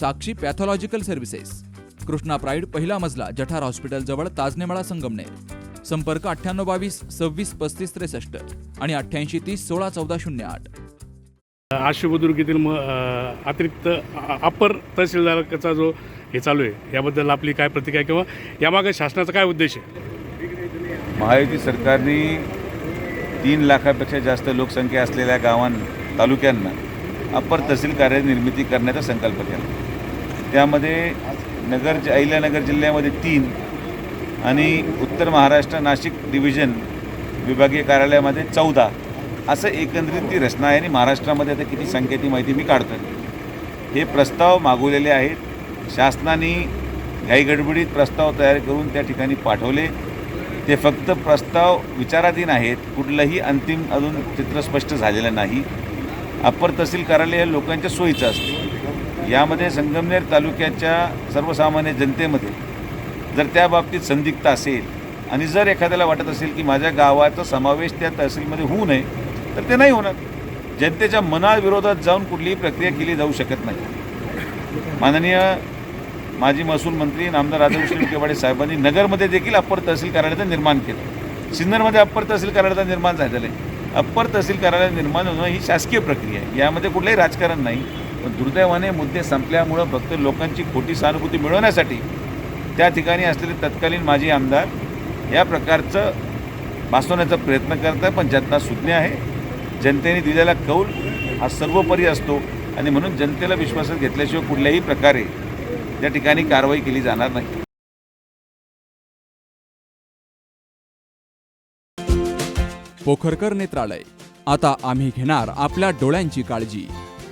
Sakshi pathological services. Krishna pride पहिला मजला जठार hospital जवळ ताजनेमाळा संगमनेर. संपर्क अठ्ठ्याण्णव बावीस सव्वीस पस्तीस त्रेसष्ट आणि अठ्ठ्याऐंशी तीस सोळा चौदा शून्य आठ. म अ, अतिरिक्त अ- अप्पर तहसीलदारचा जो हे चालू आहे याबद्दल आपली काय प्रतिक्रिया किंवा यामागे शासनाचा काय उद्देश आहे? महायुती सरकारने तीन लाखापेक्षा जास्त लोकसंख्या असलेल्या गावां तालुक्यांना अप्पर तहसील कार्य निर्मिती करण्याचा संकल्प केला. त्यामध्ये नगर अहिल्यानगर जिल्ह्यामध्ये तीन आणि उत्तर महाराष्ट्र नाशिक डिव्हिजन विभागीय कार्यालयामध्ये चौदा. असं एकंदरीत ती रचना आहे आणि महाराष्ट्रामध्ये आता किती संख्या ती माहिती मी काढतो हे प्रस्ताव मागवलेले आहेत. शासनाने घाईगडबडीत प्रस्ताव तयार करून त्या ठिकाणी पाठवले. ते फक्त प्रस्ताव विचाराधीन आहेत. कुठलंही अंतिम अजून चित्र स्पष्ट झालेलं नाही. अप्पर तहसील कार्यालय हे लोकांच्या सोयीचं असतं. यामध्ये संगमनेर तालुक्याच्या सर्वसामान्य जनतेमध्ये जर त्या बाबतीत संदिग्धता असेल आणि जर एखाद्याला वाटत असेल की माझ्या गावाचा समावेश त्या तहसीलमध्ये होऊ नये तर ते नाही होणार. जनतेच्या मनाविरोधात जाऊन कुठलीही प्रक्रिया केली जाऊ शकत नाही. माननीय माजी महसूल मंत्री नामदार राधाकृष्ण विखेवाडे साहेबांनी नगरमध्ये देखील अप्पर तहसील कार्यालयाचं निर्माण केलं. सिन्नरमध्ये अप्पर तहसील कार्यालयाचं निर्माण झालेलं आहे. अप्पर तहसील कार्यालय निर्माण होणं ही शासकीय प्रक्रिया आहे. यामध्ये कुठलंही राजकारण नाही. पण दुर्दैवाने मुद्दे संपल्यामुळं फक्त लोकांची खोटी सहानुभूती मिळवण्यासाठी त्या ठिकाणी असलेले तत्कालीन माजी आमदार या प्रकारचं भासवण्याचा प्रयत्न करत आहे पण जनता सुज्ञ आहे. जनतेने दिलेला कौल हा सर्वोपरी असतो आणि म्हणून जनतेला विश्वासात घेतल्याशिवाय कुठल्याही प्रकारे त्या ठिकाणी कारवाई केली जाणार नाही. पोखरकर नेत्रालय. आता आम्ही घेणार आपल्या डोळ्यांची काळजी.